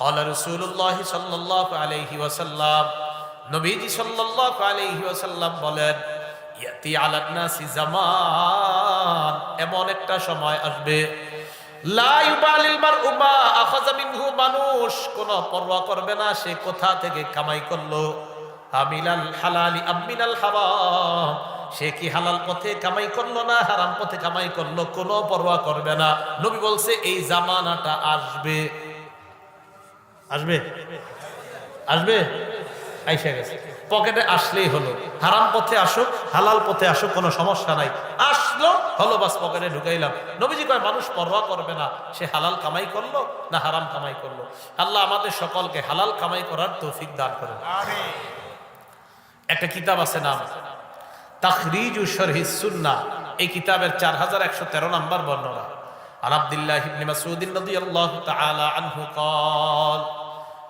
কলা রসুল্লাহ সাল্লাহ আলহি ওয়াসাল্লাম নবীজি সাল্লাহ আলহি ওয়াসাল্লাম বলেন, ইয়াতি আলান্নাসি জামান। এমন একটা সময় আসবে মানুষ। করবে না, সে কোথা থেকে কামাই হালালি সে কি হালাল পথে কামাই করল না, হারাম পথে কামাই করল? করবে না। নবী বলছে, এই জামানাটা আসবে। আসবে? আসবে? আইসা গেছে। পকেটে আসলেই হলো। হারাম পথে আসুক, হালাল পথে আসুক, কোনো সমস্যা নাই। আসলো, হলো বাস, পকেটে ঢুকাইলাম। নবীজি কয়, মানুষ পরোয়া করবে না। সে হালাল কামাই করল না হারাম কামাই করল? আল্লাহ আমাদের সকলকে হালাল কামাই করার তৌফিক দান করেন। একটা কিতাব আছে নাম, তাখরিজু সুন্নাহ এই কিতাবের চার হাজার একশো তেরো নম্বর বর্ণনা। আর আব্দুল্লাহ ইবনে মাসউদ রাদিয়াল্লাহু তাআলা আনহু قال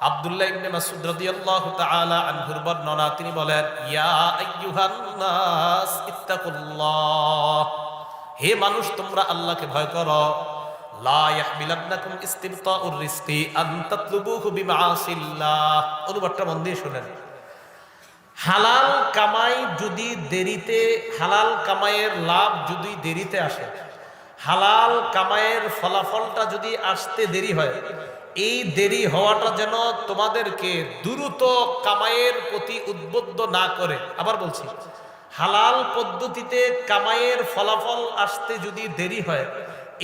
আব্দুল্লাহ ইবনে মাসউদ রাদিয়াল্লাহু তাআলা আনহুর বর্ণনা তিনি বলেন ইয়া আইয়ুহান নাস ইত্তাকুল্লাহ হে মানুষ তোমরা আল্লাহকে ভয় করো লা ইয়াহমিলান্নাকুম ইস্তিবতাউর রিজকি আন তাতলুবুহু বিমাআসিল্লাহ অনুবাদটা মন দিয়ে শুনেন হালাল কামাই যদি দেরিতে হালাল কামাইয়ের লাভ যদি দেরিতে আসে হালাল কামাইয়ের ফলাফলটা যদি আসতে দেরি হয়, এই দেরি হওয়াটা যেন তোমাদেরকে দ্রুত কামাইয়ের প্রতি উদ্বুদ্ধ না করে। আবার বলছি, হালাল পদ্ধতিতে কামাইয়ের ফলাফল আসতে যদি দেরি হয়,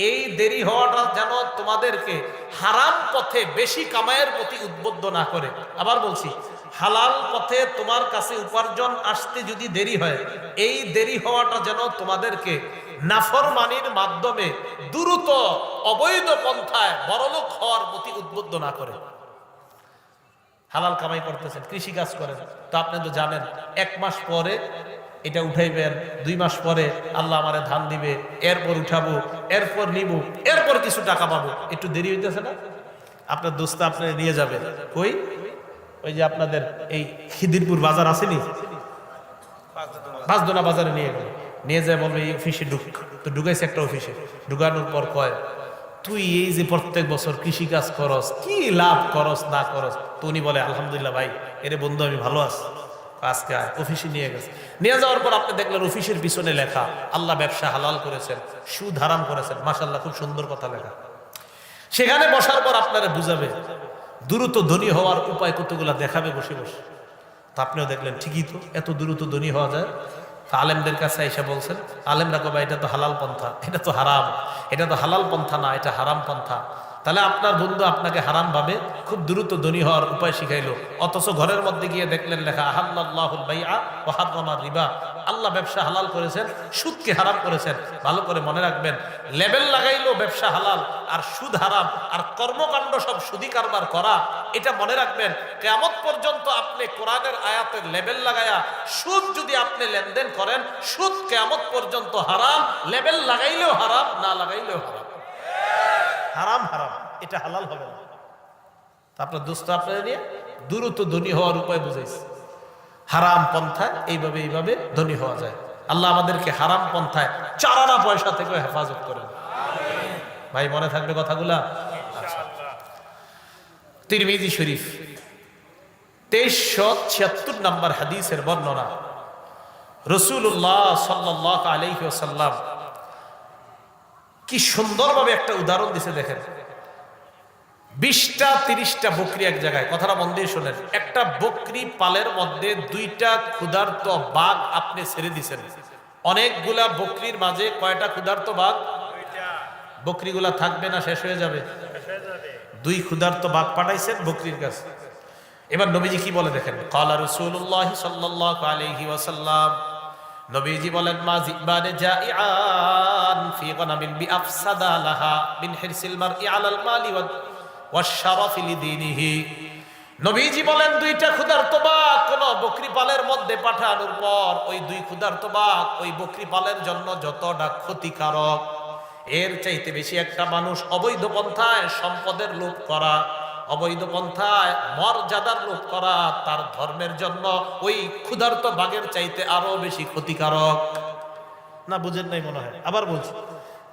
এই দেরি হওয়াটা যেন তোমাদেরকে হারাম পথে বেশি কামাইয়ের প্রতি উদ্বুদ্ধ না করে। আবার বলছি হালাল পথে তোমার কাছে উপার্জন আসতে যদি দেরি হয়, এই দেরি হওয়াটা যেন তোমাদেরকে নাফরমানির মাধ্যমে দ্রুত অবৈধ পন্থায় বড়লোক হওয়ার প্রতি উদ্বুদ্ধ না করে। হালাল কামাই করতেছেন, কৃষি কাজ করেন। তো আপনি তো জানেন, এক মাস পরে এটা উঠাইবেন, দুই মাস পরে আল্লাহ আমারে ধান দিবে, এরপর উঠাবো, এরপর নিব, এরপর কিছু টাকা পাবো। একটু দেরি হইতেছে না? আপনার দোস্ত আপনি নিয়ে যাবে। কই? ওই যে আপনাদের এই খিদিরপুর বাজার আসেনি? পাঁচদোনা বাজারে নিয়ে গেল। নিয়ে যায় বলবে, এই অফিসে ঢুক। তো ঢুকাইছে একটা অফিসে ঢুকানোর পর কয়, তুই এই যে প্রত্যেক বছর কৃষি কাজ করস, কি লাভ করস, না করস? তো উনি বলে, আলহামদুলিল্লাহ ভাই, এরে বন্ধু আমি ভালো আছি। আজকে অফিসে নিয়ে গেছে। নিয়ে যাওয়ার পর আপনি দেখলেন অফিসের পিছনে লেখা, আল্লাহ ব্যবসা হালাল করেছেন, সুদ হারাম করেছেন। মাসাল্লাহ খুব সুন্দর কথা লেখা। সেখানে বসার পর আপনারা বুঝাবে দ্রুত ধনী হওয়ার উপায় কতগুলো দেখাবে বসে বসে। তা আপনিও দেখলেন, ঠিকই তো, এত দ্রুত ধনী হওয়া যায়। আলেমদের কাছে এসে বলছেন, আলেমরা কবা, এটা তো হালাল পন্থা, এটা তো হারাম, এটা তো হালাল পন্থা না, এটা হারাম পন্থা। তাহলে আপনার বন্ধু আপনাকে হারাম ভাবে খুব দ্রুত ধনী হওয়ার উপায় শিখাইলো। অথচ ঘরের মধ্যে গিয়ে দেখলেন লেখা আহাল্লাহুল রিবা। আল্লাহ ব্যবসা হালাল করেছেন, সুদকে হারাম করেছেন। ভালো করে মনে রাখবেন, লেবেল লাগাইলো ব্যবসা হালাল, আর সুদ হারাম, আর কর্মকাণ্ড সব সুদি কারবার করা, এটা মনে রাখবেন কেমন পর্যন্ত আপনি কোরআনের আয়াতের লেবেল লাগায়া, সুদ যদি আপনি লেনদেন করেন, সুদ কেমন পর্যন্ত হারাম, লেবেল লাগাইলেও হারাম, না লাগাইলেও হারাম। হারাম হারাম। এটা হালাল হবে না। আপনার দোস্ত আপনার নিয়ে দ্রুত ধনী হওয়ার উপায় বুঝাইছে। হারাম পন্থায় এইভাবে এইভাবে ধনী হওয়া যায়। আল্লাহ আমাদেরকে হারাম পন্থায় চারানা পয়সা থেকে হেফাজত করেন। ভাই, মনে থাকবে কথাগুলা? তিরমিজি শরীফ, তেইশশো ছিয়াত্তর নম্বর হাদিসের বর্ণনা। রসুল্লাহ সাল্লাহ আলহিসাল্লাম কি সুন্দরভাবে একটা উদাহরণ দিছে দেখেন। বিশটা তিরিশটা বকরি এক জায়গায় কথাটা মন দিয়ে শোনেন। একটা বকরি পালের মধ্যে দুইটা ক্ষুধার্ত বাঘ আপনি ছেড়ে দিছেন। অনেকগুলা বকরির মাঝে কয়টা ক্ষুধার্ত বাঘ? বকরিগুলা থাকবে না শেষ হয়ে যাবে। দুই ক্ষুধার্ত বাঘ পাঠাইছেন বকরির কাছে। এবার নবীজি কি বলে দেখেন? কালা রসুল্লাহ সাল্লাহ আলহি ওয়াসাল্লাম নবীজি বলেন, মা জিবানে জাইআন ফি গনামিন বিআফসাদা লাহা মিন হিরসিল মারই আলাল মালি ওয়াশরাফি লিদিনিহি। নবীজি বলেন, দুইটা ক্ষুধার্ত বাঘ কোন বকরি পালের মধ্যে পাঠানোর পর ওই দুই ক্ষুধার্ত বাঘ ওই বকরি পালের জন্য যতটা ক্ষতিকারক, এর চাইতে বেশি একটা মানুষ অবৈধ পন্থায় সম্পদের লোভ করা অবৈধ পন্থায় মর্যাদার লোভ করা তার ধর্মের জন্য ওই ক্ষুধার্ত বাঘের চাইতে আরও বেশি ক্ষতিকারক। না বুঝেন নাই মনে হয়। আবার বলছি।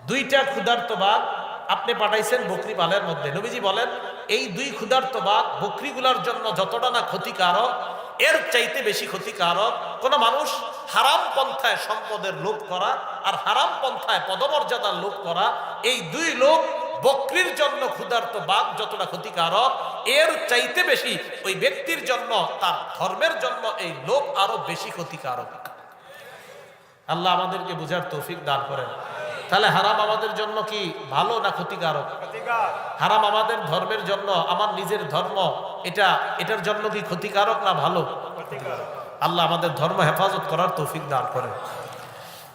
দুইটা ক্ষুধার্ত বাঘ আপনি পাঠাইছেন বকরি পালের মধ্যে। নবীজি বলেন এই দুই ক্ষুধার্ত বাঘ বকরিগুলার জন্য যতটা না ক্ষতিকারক এর চাইতে বেশি ক্ষতিকারক কোন মানুষ হারাম পন্থায় সম্পদের লোভ করা আর হারাম পন্থায় পদমর্যাদার লোভ করা এই দুই লোক বকরির জন্য ক্ষুধার্ত বাঘ যতটা ক্ষতিকারক এর চাইতে বেশি ওই ব্যক্তির জন্য তার ধর্মের জন্য এই লোভ আরও বেশি ক্ষতিকারক। আল্লাহ আমাদেরকে বুঝার তৌফিক দান করেন। তাহলে হারাম আমাদের জন্য কি ভালো না ক্ষতিকারক? হারাম আমাদের ধর্মের জন্য আমার নিজের ধর্ম এটা এটার জন্য কি ক্ষতিকারক না ভালো? আল্লাহ আমাদের ধর্ম হেফাজত করার তৌফিক দান করেন।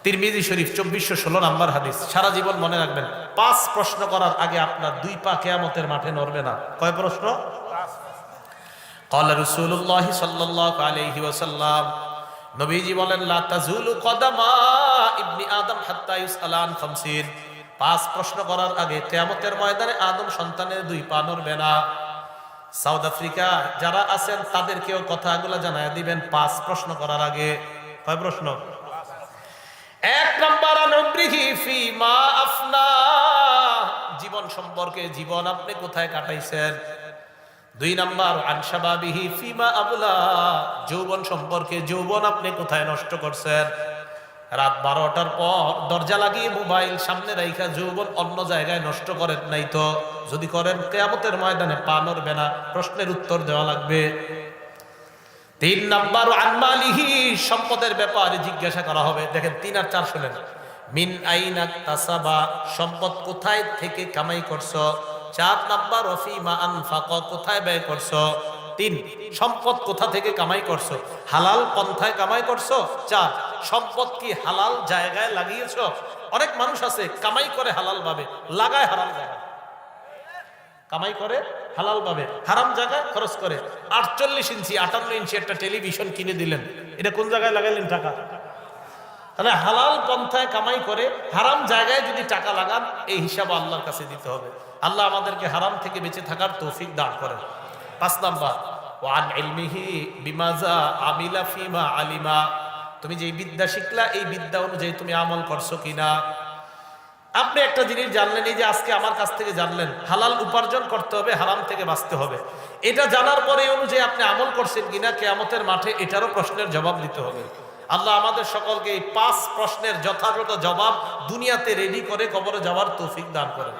তিরমিজি শরীফ চব্বিশশো ষোলো নাম্বার হাদিস সারা জীবন মনে রাখবেন পাঁচ প্রশ্ন করার আগে আপনার দুই পা কেয়ামতের মাঠে নড়বে না কয় প্রশ্ন قال رسول الله صلى الله عليه وسلم নবীজি বলেন লা তাজুলু কদামা ইবনি আদম হাত্তা ইউসআলা আন খামসিন পাঁচ প্রশ্ন করার আগে কিয়ামতের ময়দানে আদম সন্তানের দুই পা নড়বে না সাউথ আফ্রিকা যারা আছেন তাদেরকেও কথাগুলো জানায় দিবেন পাঁচ প্রশ্ন করার আগে কয় প্রশ্ন এক জীবন সম্পর্কে জীবন আপনি কোথায় কাটাইছেন? দুই নাম্বার আনসাবাবিহি ফিমা আবুলা। যৌবন সম্পর্কে যৌবন আপনি কোথায় নষ্ট করছেন? রাত বারোটার পর দরজা লাগিয়ে মোবাইল সামনে রাইখা যৌবন অন্য জায়গায় নষ্ট করেন নাই তো। যদি করেন, কেয়ামতের ময়দানে পা নড়বে না। প্রশ্নের উত্তর দেওয়া লাগবে। তিন নাম্বার আনমালিহি, সম্পদের ব্যাপারে জিজ্ঞাসা করা হবে। দেখেন, তিন আর চার শুনেন মিন আইনা তাসাবা, সম্পদ কোথায় থেকে কামাই করছ? চার নাম্বার রফিমা আনফাক, কোথায় ব্যয় করছ? তিন, সম্পদ কোথা থেকে কামাই করছ? হালাল পন্থায় কামাই করছ? চার, সম্পদ কি হালাল জায়গায় লাগিয়েছো? অনেক মানুষ আছে, কামাই করে হালাল ভাবে, লাগায় হারাম জায়গায়। কামাই করে হালাল ভাবে হারাম জায়গায় খরচ করে। আটচল্লিশ ইঞ্চি, আটান্ন ইঞ্চি একটা টেলিভিশন কিনে দিলেন। এটা কোন জায়গায় লাগাইলেন টাকা? তাহলে হালাল পন্থায় কামাই করে, হারাম জায়গায় যদি টাকা লাগান, এই হিসাব আল্লাহর কাছে দিতে হবে। আল্লাহ আমাদেরকে হারাম থেকে বেঁচে থাকার তৌফিক দান করেন। পাঁচ নাম্বার, ওয়ান ইলমিহি বিমাজা আমিলা ফিমা আলিমা। তুমি যে বিদ্যা শিখলা, এই বিদ্যা অনুযায়ী তুমি আমল করছ কিনা? আপনি একটা জিনিস জানলেন, এই যে আজকে আমার কাছ থেকে জানলেন, হালাল উপার্জন করতে হবে, হারাম থেকে বাঁচতে হবে। এটা জানার পরে অনুযায়ী আপনি আমল করছেন কিনা, কেয়ামতের মাঠে এটারও প্রশ্নের জবাব দিতে হবে। আল্লাহ আমাদের সকলকে এই পাঁচ প্রশ্নের যথাযথ জবাব দুনিয়াতে রেডি করে কবরে যাওয়ার তৌফিক দান করেন।